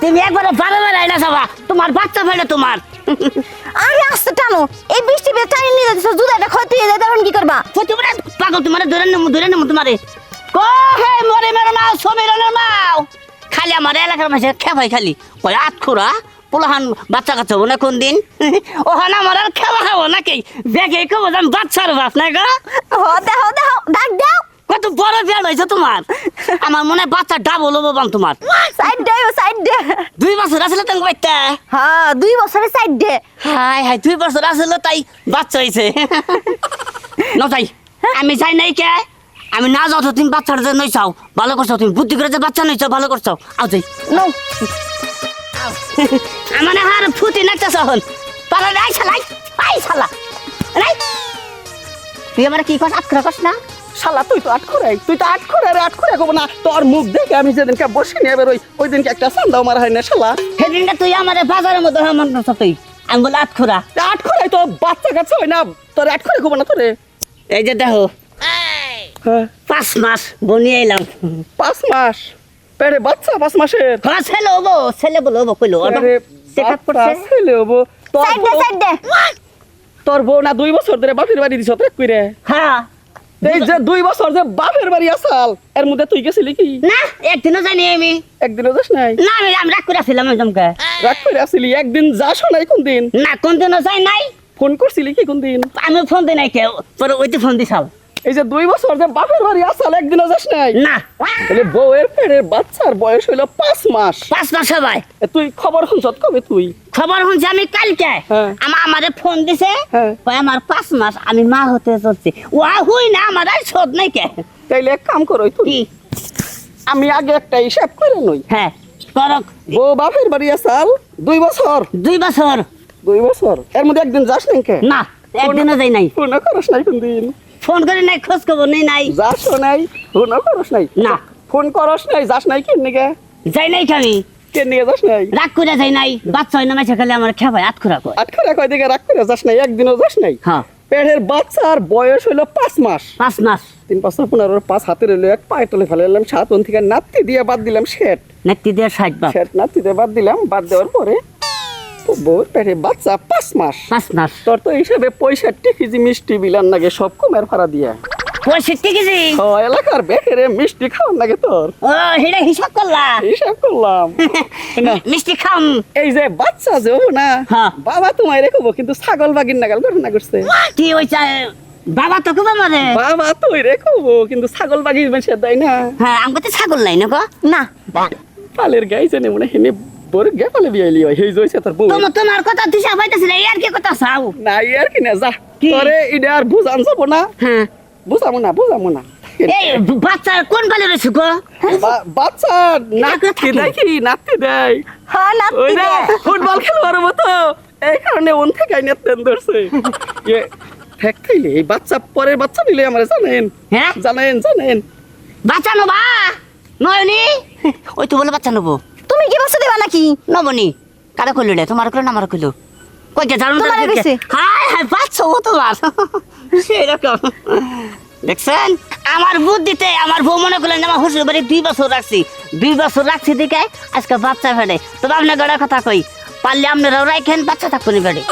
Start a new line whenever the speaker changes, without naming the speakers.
তুমি একবারে বারে বারে আইনা যাবা। তোমার বাচ্চা ফেলে তোমার।
আরে আস্তে টানো। এই বৃষ্টি বেশ টানি নিয়ে যাচ্ছে দুধাটা ক্ষতি হয়ে যায় তখন কি করবা?
প্রতিবার পাগল তোমার ধরে নেব ধরে নেব তোমারে। কো হে মরে মেরো নাও সমীরনের মাও খালি আমার এলাকার মাঝে খেপাই খালি। কয় আট খোরা পোলাহান বাচ্চা কাচ্চা হব না কোন দিন ও হান আমার আর খেলা খাব নাকি দেখে কেবো বাচ্চার বাপ না গো।
হ দেহ দেহ ডাক দাও
কত বড় বিয়ার হয়েছে তোমার? আমার মনে হয় বাচ্চা ডাবল হব বাম তোমার।
সাইড দে সাইড দে।
দুই বছর আসলে তুমি বাচ্চা?
হ্যাঁ দুই বছরের সাইড দে।
হাই হাই দুই বছর আসলে তাই বাচ্চা হয়েছে। নতাই আমি যাই নাই কে? আমি না যাও তো তুমি বাচ্চাটা যে নই চাও ভালো করছ তুমি। বুদ্ধি করে যে বাচ্চা নই চাও ভালো করছ আও যাই।
নো
আমার হার ফুটি নাচতেছ হন পালা নাই শালাই আই শালা। নাই তুই আমার কি কস? আটকরা কস না?
শালা তুই তো আট করে তুই তো আট করে রে আট করে কব না। তোর মুখ দেখে আমি যেদিনকে বসে নিয়ে বেরোই ওই দিনকে একটা চান্দাও মারা হয় না শালা।
সেদিনটা তুই আমার বাজারের মধ্যে হ্যাঁ মনে তুই। আমি বলে আটখোরা
তা তো বাচ্চা কাছে হয় না তোর আট করে কব না তোরে।
এই যে দেখো
হ্যাঁ।
পাঁচ মাস বনিয়ে এলাম
পাঁচ মাস? পেরে বাচ্চা পাঁচ মাসের?
হ্যাঁ ছেলে হব ছেলে বলে হব কইলো করছে।
ছেলে হব। তোর বউ- না দুই বছর ধরে বাপের বাড়ি দিছ ট্রেক করে
হ্যাঁ।
এই যে দুই বছর যে বাপের বাড়ি আসাল এর মধ্যে তুই গেছিলি কি?
না একদিনও যাইনি আমি।
একদিনও যাস নাই?
না আমি আমি রাগ করে আসছিলাম একদমকে।
রাগ করে আসিলি? একদিন যাস নাই কোন দিন?
না কোন দিনও যাই নাই।
ফোন করছিলি কি কোন দিন?
আমি ফোন দিই নাই কেউ পরে ওইতে ফোন দিছাল।
এই যে দুই বছর যে বাপের বাড়ি আসাল একদিনও যাস নাই?
না।
তাহলে বউয়ের পেটের বাচ্চার বয়স হইল পাঁচ মাস।
পাঁচ মাস
এ তুই খবর শুনছত কবে তুই?
খবর শুনছি আমি কালকে।
হ্যাঁ।
আমার আমারে ফোন দিছে
হ্যাঁ।
কয় আমার পাঁচ মাস আমি মা হতে চলছি। ওয়া হুই না আমার আর শোধ নাই কে।
তাইলে এক কাম করো তুই। আমি আগে একটা হিসাব করে নই
হ্যাঁ করক।
বউ বাপের বাড়ি আসাল দুই বছর।
দুই বছর।
দুই বছর। এর মধ্যে একদিন যাস নাই কে?
না একদিনও যাই নাই।
ফোন করস নাই কোন দিন
ফোন করে নাই খোঁজ খবর নেই নাই।
যাস নাই ফোন করস নাই।
না।
ফোন করস নাই যাস নাই কেন নিকে
যাই নাই আমি
কেন নিয়ে যাস নাই?
রাগ করে যাই নাই। বাচ্চা হয় না মাইছে খালি আমার খেপায় আট খুরা কয়।
আট করে কয় দিকে রাগ করে যাস নাই একদিনও যাস নাই?
হ্যাঁ।
পেটের বাচ্চার বয়স হইল পাঁচ মাস।
পাঁচ মাস।
তিন পাঁচ পনেরো পাঁচ হাতে রইল এক পায়ে তলে ফেলে এলাম সাত থেকে নাতি দিয়ে বাদ দিলাম শেট
নেত্রী দিয়ে ষাট বাপ।
শেট নাতি দিয়ে বাদ দিলাম বাদ দেওয়ার পরে বউর পেটে বাচ্চা পাঁচ মাস।
পাঁচ মাস।
তোর তো হিসাবে পঁয়ষট্টি কেজি মিষ্টি বিলান লাগে সব কমের ভাড়া দিয়া।
পঁয়ষট্টি কেজি?
ও এলাকার বেকেরে মিষ্টি খাওয়ার লাগে তোর।
ও সেটা হিসাব করলা
হিসাব করলাম।
মিষ্টি খাম।
এই যে বাচ্চা যে হব না
হ্যাঁ।
বাবা তোমায় রেখবো কিন্তু ছাগল বাগির নাগাল ঘটনা করছে
কি বাবা তো কবে মারে
বাবা তুই রেখবো কিন্তু ছাগল বাগির বেশি দেয় না।
হ্যাঁ আমাকে তো ছাগল নাই না গো?
না।
পালের গাই জানে মনে হেনে বড় গে পালে বিয়াইলি হয় হেই জইছে তোর বউ।
তোমার তোমার কথা দিশা পাইতেছে না আর কি কথা চাও?
না আর কি না যা? তোরে ইডা আর বুঝান যাব না।
হ্যাঁ।
বুঝাবো না বুঝাবো না।
এই বাচ্চা কোন বালে রয়েছে গো?
বা- বাচ্চা নাতি কি? নাতি দেয়।
হ্যাঁ নাতি
যে
দে
ফুটবল খেলোয়ার মতো। এই কারণে ওন থেকে আইনে তেন ধরছে। এ খাইলে এই বাচ্চা পরের বাচ্চা নিলে আমার জানেন।
হ্যাঁ?
জানেন জানেন।
বাচ্চা নেবা? নয়নি? ওই তো বলে বাচ্চা নেব।
তুমি কি বসে দেবা নাকি?
নবনি কারা কইলো রে? তোমার কইলো না আমার কইলো? কইতে জানো না
তোমারে কইছে?
হাই হাই বাচ্চা ও তোমার সেরকম। দেখছেন? আমার বুদ্ধিতে আমার বউ মনে করলেন আমার হুসুর বাড়ি দুই বছর রাখছি। দুই বছর রাখছি দিকে আজকে বাচ্চা ফেলে তবে আপনার গড়ার কথা কই পারলে আপনারাও রাখেন বাচ্চা থাকুন বাড়ি।